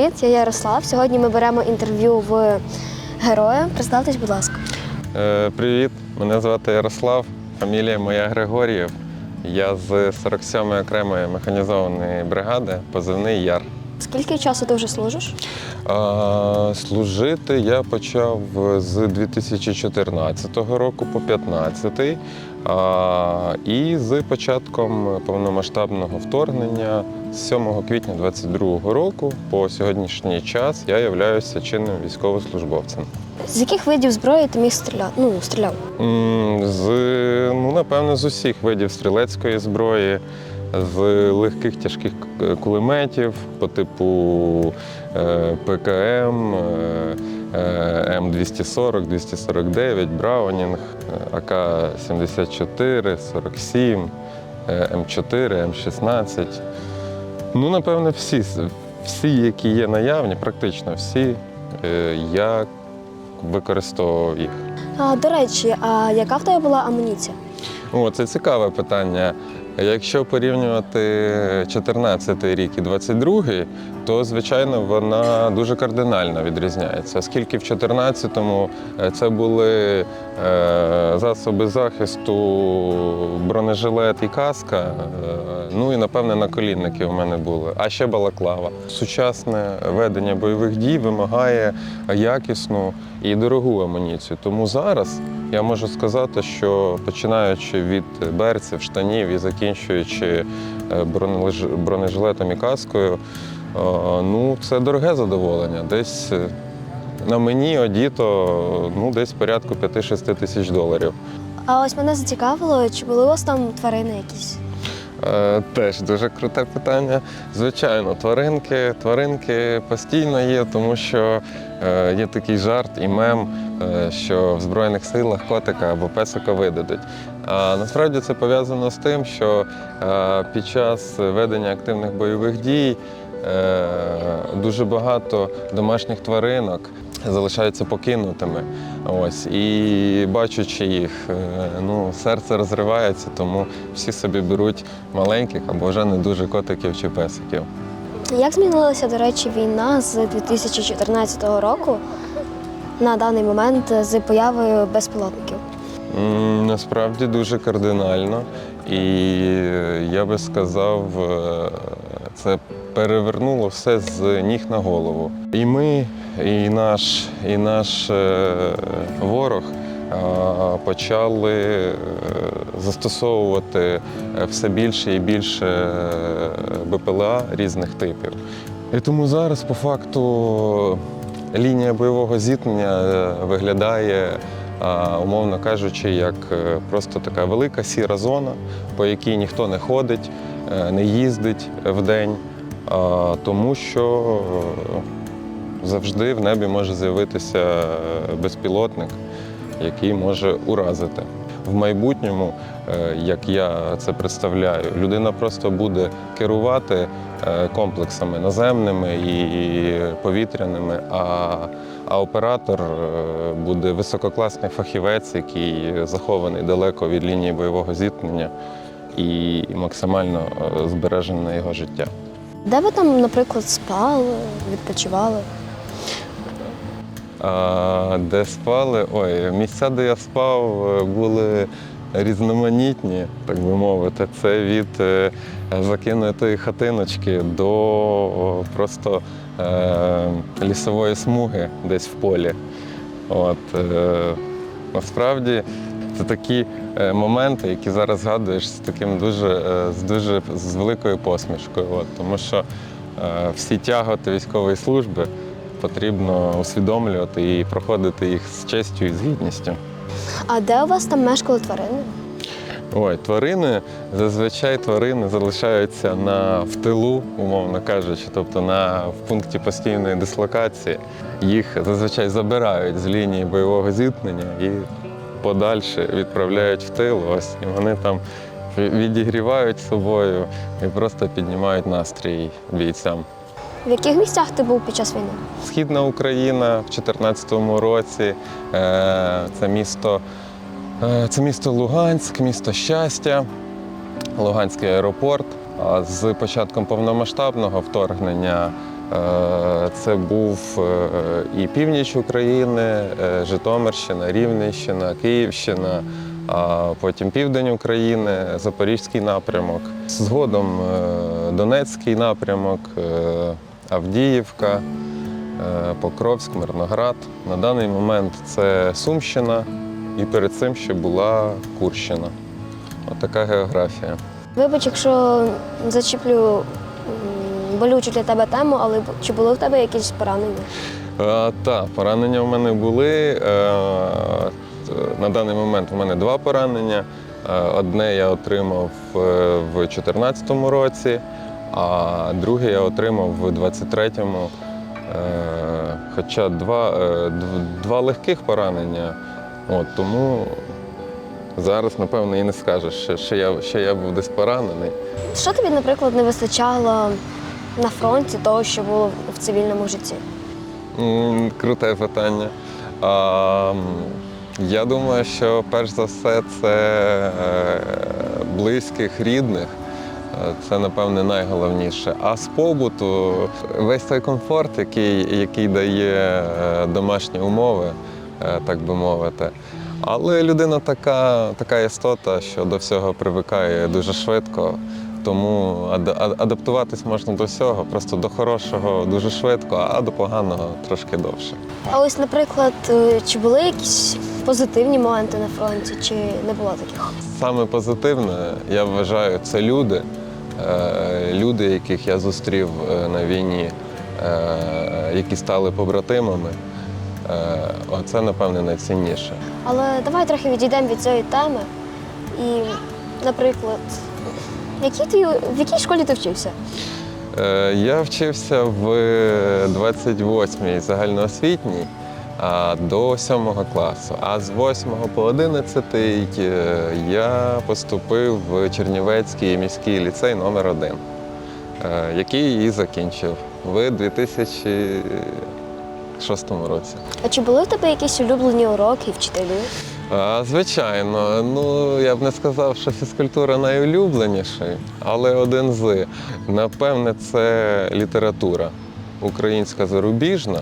привіт! Я Ярослав. Сьогодні ми беремо інтерв'ю в героя. Представтесь, будь ласка. Е, Привіт, мене звати Ярослав, фамілія моя Григор'єв. Я з 47-ї окремої механізованої бригади, позивний Яр. Скільки часу ти вже служиш? А, служити я почав з 2014 року по 2015. А, і з початком повномасштабного вторгнення з 7 квітня 2022 року по сьогоднішній час я являюся чинним військовослужбовцем. З яких видів зброї ти міг стріляти? Ну, стріляв. З, ну, напевно, з усіх видів стрілецької зброї, з легких тяжких кулеметів по типу е, ПКМ, е, е, М240, 249, Браунінг, е, АК-74, 47, е, М4, М16. Ну, напевно, всі, всі, які є наявні, практично всі, е, я використовував їх. А, до речі, а яка в тебе була амуніція? О, це цікаве питання. Якщо порівнювати 14 рік і 22, то звичайно вона дуже кардинально відрізняється, оскільки в 14-му е, це були е, засоби захисту, бронежилет і каска. е, Ну і напевне наколінники в мене були, а ще балаклава. Сучасне ведення бойових дій вимагає якісну і дорогу амуніцію. Тому зараз я можу сказати, що починаючи від берців, штанів і закінчуючи е, бронежилетом і каскою, е, ну це дороге задоволення. Десь е, на мені одіто ну, десь порядку 5-6 тисяч доларів. А ось мене зацікавило, чи були у вас там тварини якісь? Е, Теж дуже круте питання. Звичайно, тваринки, тваринки постійно є, тому що е, є такий жарт і мем, е, що в Збройних силах котика або песика видадуть. А насправді це пов'язано з тим, що під час ведення активних бойових дій дуже багато домашніх тваринок залишаються покинутими. Ось і бачачи їх, е, ну серце розривається, тому всі собі беруть маленьких або вже не дуже котиків чи песиків. Як змінилася, до речі, війна з 2014 року на даний момент з появою безпілотників? Насправді дуже кардинально, і е, я би сказав, е, це перевернуло все з ніг на голову. І ми, і наш, і наш е, ворог е, почали е, застосовувати все більше і більше БПЛА різних типів. І тому зараз, по факту, лінія бойового зіткнення виглядає, умовно кажучи, як просто така велика сіра зона, по якій ніхто не ходить, не їздить вдень, а, тому що е, завжди в небі може з'явитися е, безпілотник, який може уразити. В майбутньому, е, як я це представляю, людина просто буде керувати е, комплексами наземними і повітряними, а, а оператор е, буде висококласний фахівець, який захований далеко від лінії бойового зіткнення і максимально е, збережене його життя. Де ви там, наприклад, спали, відпочивали? А, де спали? Ой, місця, де я спав, е, були різноманітні, так би мовити. Це від е, закинутої хатиночки до просто е, лісової смуги десь в полі. От, е, насправді це такі е, моменти, які зараз згадуєш з таким дуже, е, з дуже з великою посмішкою. От, тому що е, всі тяготи військової служби потрібно усвідомлювати і проходити їх з честю і з гідністю. А де у вас там мешкали тварини? Ой, тварини, зазвичай тварини залишаються на в тилу, умовно кажучи, тобто на в пункті постійної дислокації. Їх зазвичай забирають з лінії бойового зіткнення і подальше відправляють в тил. Ось і вони там відігрівають собою і просто піднімають настрій бійцям. В яких місцях ти був під час війни? Східна Україна в 2014 році. е, Це місто, е, це місто Луганськ, місто щастя, Луганський аеропорт. З початком повномасштабного вторгнення Це був е, і північ України, е, Житомирщина, Рівненщина, Київщина, а потім південь України, Запорізький напрямок. Згодом е, Донецький напрямок, е, Авдіївка, е, Покровськ, Мирноград. На даний момент це Сумщина, і перед цим ще була Курщина. Отака географія. Вибач, якщо зачіплю болючу для тебе тему, але чи були в тебе якісь поранення? Е, Так, поранення в мене були. Е, На даний момент у мене два поранення. Е, Одне я отримав в 2014 році, а друге я отримав в 23-му. Е, Хоча два, два легких поранення. От, тому зараз, напевно, і не скажеш, що, я, що я був десь поранений. Що тобі, наприклад, не вистачало на фронті того, що було в цивільному житті? Круте питання. А, я думаю, що перш за все це е, близьких, рідних. Е, Це, напевне, найголовніше. А з побуту весь той комфорт, який, який дає е, домашні умови, так би мовити. Але людина така, така істота, що до всього привикає дуже швидко. Тому ад- ад- адаптуватись можна до всього, просто до хорошого дуже швидко, а до поганого трошки довше. А ось, наприклад, е, чи були якісь позитивні моменти на фронті, чи не було таких? Саме позитивне, я вважаю, це люди. Е, Люди, яких я зустрів е, на війні, які стали побратимами. Оце, напевне, найцінніше. Але давай трохи відійдемо від цієї теми. І, наприклад, які ти, в якій школі ти вчився? Е, Я вчився в 28-й загальноосвітній а, до 7 класу. А з 8 по 11 е, я поступив в Чернівецький міський ліцей номер 1 який і закінчив в 2006 році. А чи були в тебе якісь улюблені уроки, вчителі? А, Звичайно, ну я б не сказав, що фізкультура найулюбленіший, але один з. Напевне, це література українська зарубіжна.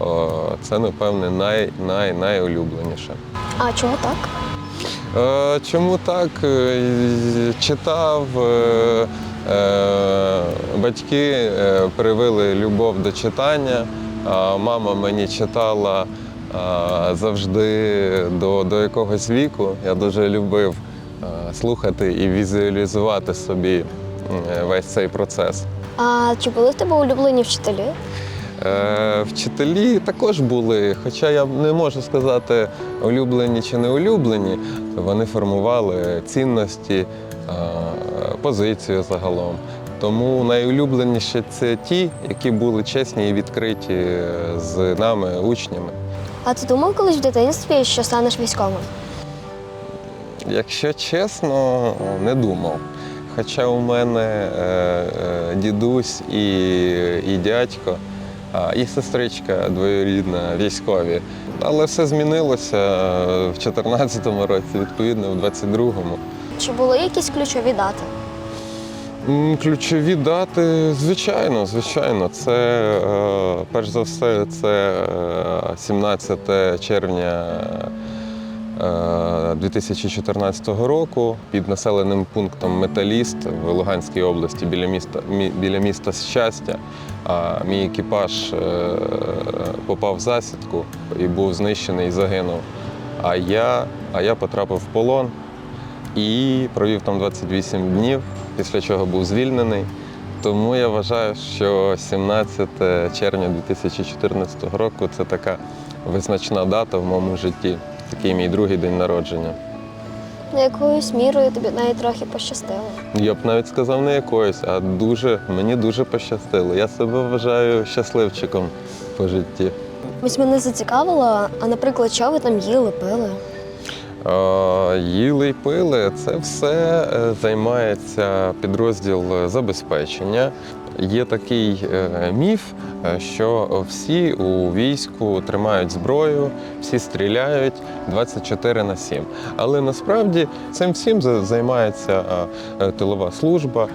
О, Це, напевне, най, най, найулюбленіше. А чому так? Е, Чому так? Е, Читав, е, е, батьки е, привили любов до читання. а Мама мені читала е, завжди до, до якогось віку. Я дуже любив е, слухати і візуалізувати собі весь цей процес. А чи були в тебе улюблені вчителі? Е, Вчителі також були, хоча я не можу сказати, улюблені чи не улюблені. Вони формували цінності, е, позицію загалом. Тому найулюбленіші це ті, які були чесні і відкриті з нами, учнями. А ти думав колись в дитинстві, що станеш військовим? Якщо чесно, не думав. Хоча у мене е, е, дідусь і, і дядько, і сестричка двоюрідна військові. Але все змінилося е, в 2014 році, відповідно, в 2022-му. Чи були якісь ключові дати? Ключові дати, звичайно, звичайно. Це е, перш за все, це е, 17 червня е, 2014 року під населеним пунктом Металіст в Луганській області біля міста мі- біля міста Щастя. Мій екіпаж е, попав в засідку і був знищений і загинув. А я, а я потрапив в полон і провів там 28 днів, після чого був звільнений. Тому я вважаю, що 17 червня 2014 року це така визначна дата в моєму житті, такий мій другий день народження. Ну, Якоюсь мірою тобі навіть трохи пощастило. Я б навіть сказав не якоюсь, а дуже мені дуже пощастило. Я себе вважаю щасливчиком по житті. Ось мене зацікавило, а наприклад, що ви там їли, пили? Е, Їли й пили це все е, займається підрозділ забезпечення. Є такий е, міф, що всі у війську тримають зброю, всі стріляють 24 на 7. Але насправді цим всім займається тилова служба.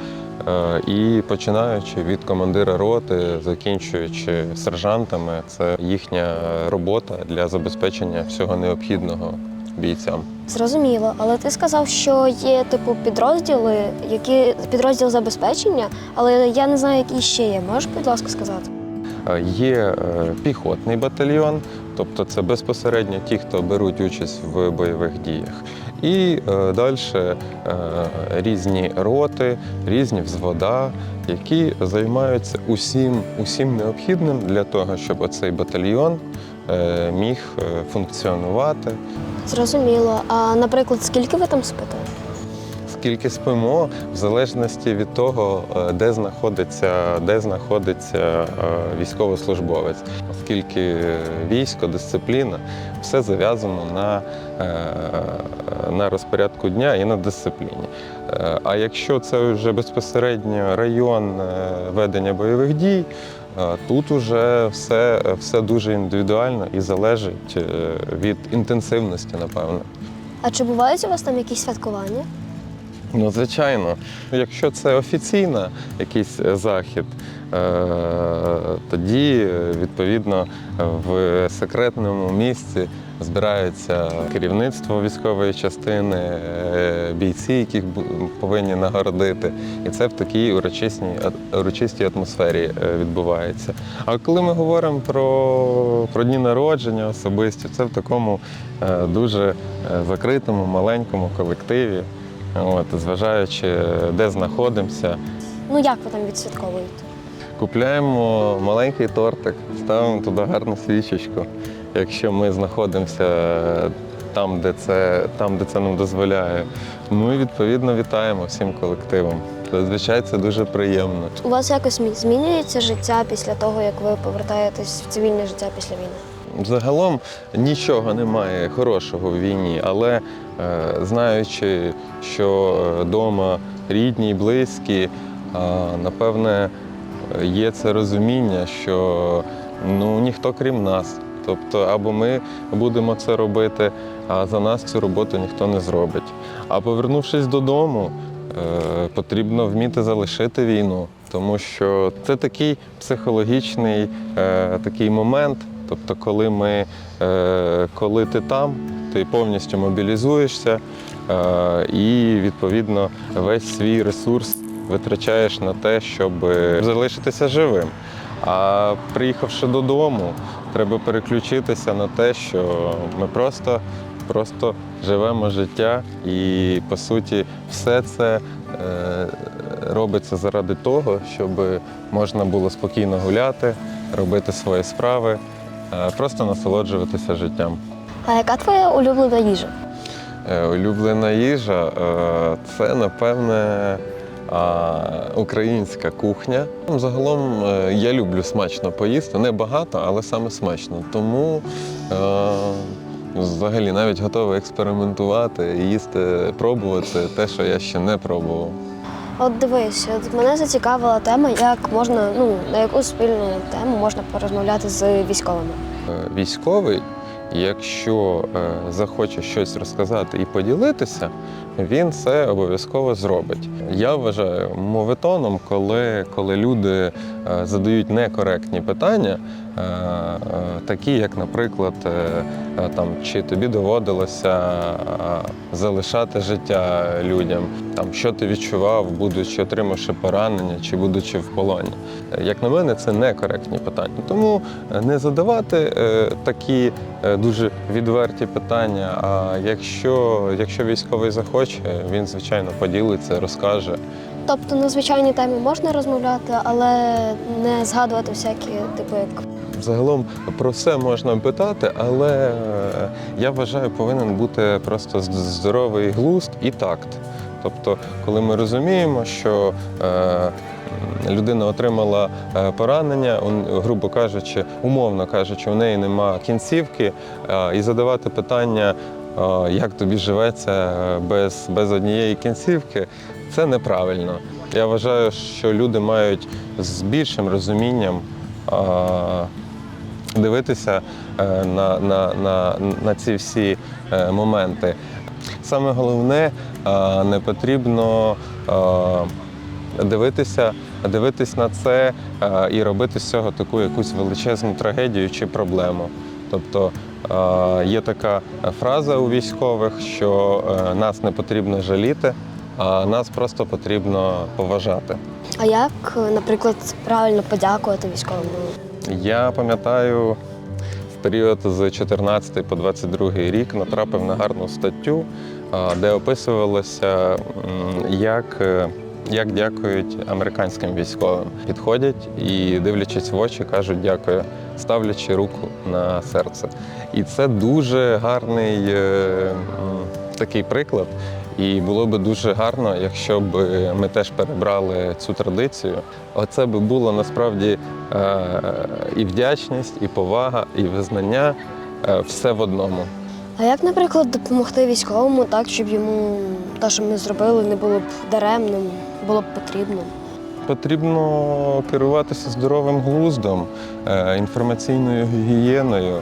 І починаючи від командира роти, закінчуючи сержантами, це їхня робота для забезпечення всього необхідного бійцям. Зрозуміло, але ти сказав, що є типу підрозділи, які підрозділ забезпечення, але я не знаю, які ще є. Можеш, будь ласка, сказати? Е, Є е, піхотний батальйон, тобто це безпосередньо ті, хто беруть участь в бойових діях. І е, далі е, різні роти, різні взвода, які займаються усім, усім необхідним для того, щоб оцей батальйон е, міг функціонувати. Зрозуміло. А наприклад, скільки ви там спите? Скільки спимо, в залежності від того, е, де знаходиться, де знаходиться е, військовослужбовець, оскільки військо, дисципліна, все зав'язано на, е, на розпорядку дня і на дисципліні. А якщо це вже безпосередньо район ведення бойових дій, тут уже все, все дуже індивідуально і залежить е, від інтенсивності, напевно. А чи бувають у вас там якісь святкування? Ну, звичайно, якщо це офіційно якийсь е, захід, е, тоді відповідно в секретному місці збирається керівництво військової частини, е, бійці, яких повинні нагородити. І це в такій урочисній урочистій атмосфері е, відбувається. А коли ми говоримо про, про дні народження особисті, це в такому е, дуже закритому, маленькому колективі. От, зважаючи, де знаходимося, Ну як ви там відсвятковуєте? купляємо маленький тортик, ставимо туди гарну свічечку. Якщо ми знаходимося там, де це, там, де це нам дозволяє, ми відповідно вітаємо всім колективом. Зазвичай це дуже приємно. У вас якось змінюється життя після того, як ви повертаєтесь в цивільне життя після війни? Загалом нічого немає хорошого в війні, але е, знаючи, що вдома рідні, й близькі, е, напевне, є це розуміння, що ну, ніхто крім нас. Тобто, або ми будемо це робити, а за нас цю роботу ніхто не зробить. А повернувшись додому, е, потрібно вміти залишити війну, тому що це такий психологічний е, такий момент. Тобто, коли ми, е, коли ти там, ти повністю мобілізуєшся і відповідно весь свій ресурс витрачаєш на те, щоб залишитися живим. А приїхавши додому, треба переключитися на те, що ми просто, просто живемо життя, і по суті, все це е, робиться заради того, щоб можна було спокійно гуляти, робити свої справи, е, просто насолоджуватися життям. А яка твоя улюблена їжа? Е, Улюблена їжа це, напевне, українська кухня. Загалом е, я люблю смачно поїсти, не багато, але саме смачно. Тому е, взагалі навіть готовий експериментувати, їсти, пробувати те, що я ще не пробував. От дивись, от мене зацікавила тема, як можна, ну на яку спільну тему можна порозмовляти з військовими. Е, Військовий, якщо захоче щось розказати і поділитися, він це обов'язково зробить. Я вважаю моветоном, коли, коли люди е, задають некоректні питання, е, е, такі, як, наприклад, там, чи тобі доводилося залишати життя людям, там, що ти відчував, будучи отримавши поранення чи будучи в полоні. Як на мене, це некоректні питання. Тому не задавати такі дуже відверті питання. А якщо, якщо військовий захоче, він звичайно поділиться, розкаже. Тобто на звичайній темі можна розмовляти, але не згадувати всякі, типу, як Загалом про все можна питати, але е, я вважаю, повинен бути просто здоровий глузд і такт. Тобто, коли ми розуміємо, що е, людина отримала е, поранення, грубо кажучи, умовно кажучи, у неї нема кінцівки, е, і задавати питання, як тобі живеться е, без, без однієї кінцівки, це неправильно. Я вважаю, що люди мають з більшим розумінням. дивитися е, на, на, на, на ці всі е, моменти. Саме головне, не потрібно дивитися, дивитись на це і робити з цього таку якусь величезну трагедію чи проблему. Тобто є така фраза у військових, що е, нас не потрібно жаліти, а нас просто потрібно поважати. А як, наприклад, правильно подякувати військовим? Я пам'ятаю, в період з 14 по 22 рік натрапив на гарну статтю, де описувалося, як, е, як дякують американським військовим. Підходять і, дивлячись в очі, кажуть дякую, ставлячи руку на серце. І це дуже гарний е, такий приклад. І було би дуже гарно, якщо б ми теж перебрали цю традицію. Оце би було насправді е, і вдячність, і повага, і визнання е, все в одному. А як, наприклад, допомогти військовому так, щоб йому те, що ми зробили, не було б даремним, було б потрібно? Потрібно керуватися здоровим глуздом, е, інформаційною гігієною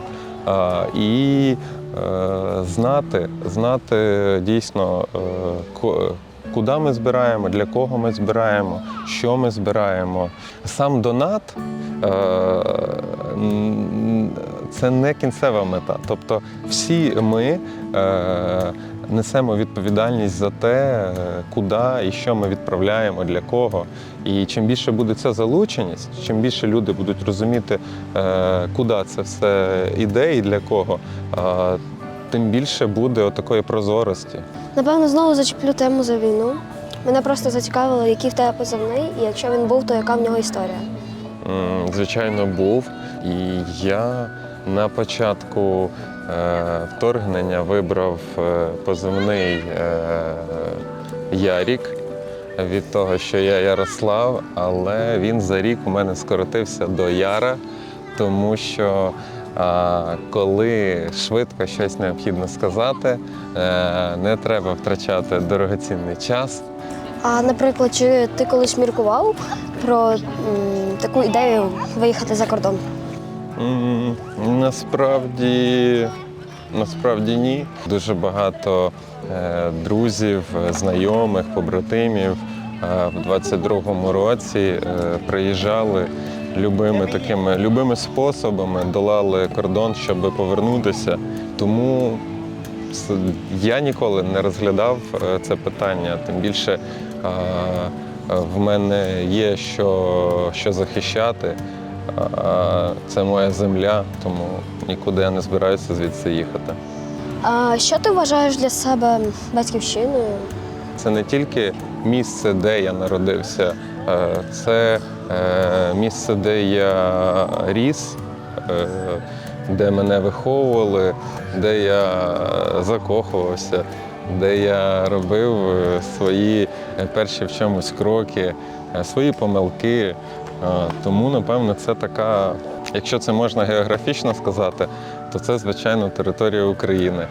і е, знати, знати дійсно, е, куди ми збираємо, для кого ми збираємо, що ми збираємо. Сам донат це не кінцева мета. Тобто всі ми несемо відповідальність за те, е, куди і що ми відправляємо, для кого. І чим більше буде ця залученість, чим більше люди будуть розуміти, е, куди це все іде і для кого, е, тим більше буде отакої прозорості. Напевно, знову зачеплю тему за війну. Мене просто зацікавило, який в тебе позивний, і якщо він був, то яка в нього історія. Звичайно, був. І я на початку вторгнення вибрав е, позивний е, Ярік від того, що я Ярослав, але він за рік у мене скоротився до Яра, тому що коли швидко щось необхідно сказати, е, не треба втрачати дорогоцінний час. А наприклад, чи ти колись міркував про м, таку ідею виїхати за кордон? Насправді, насправді ні. Дуже багато е, друзів, знайомих, побратимів е, в 22-му році е, приїжджали любими такими любими способами, долали кордон, щоб повернутися. Тому я ніколи не розглядав це питання. Тим більше в мене є що, що захищати. Це моя земля, тому нікуди я не збираюся звідси їхати. А що ти вважаєш для себе батьківщиною? Це не тільки місце, де я народився, е, це е, місце, де я ріс, е, де мене виховували, де я закохувався, де я робив свої перші в чомусь кроки, свої помилки. Е, Тому, напевно, це така, якщо це можна географічно сказати, то це, звичайно, територія України.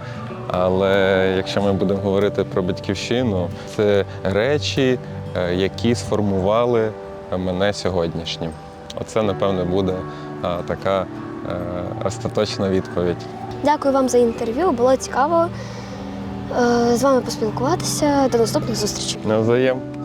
Але якщо ми будемо говорити про батьківщину, це речі, е, які сформували мене сьогоднішнім. Оце, напевне, буде така е, остаточна відповідь. Дякую вам за інтерв'ю, було цікаво з вами поспілкуватися. До наступних зустрічей. Навзаєм.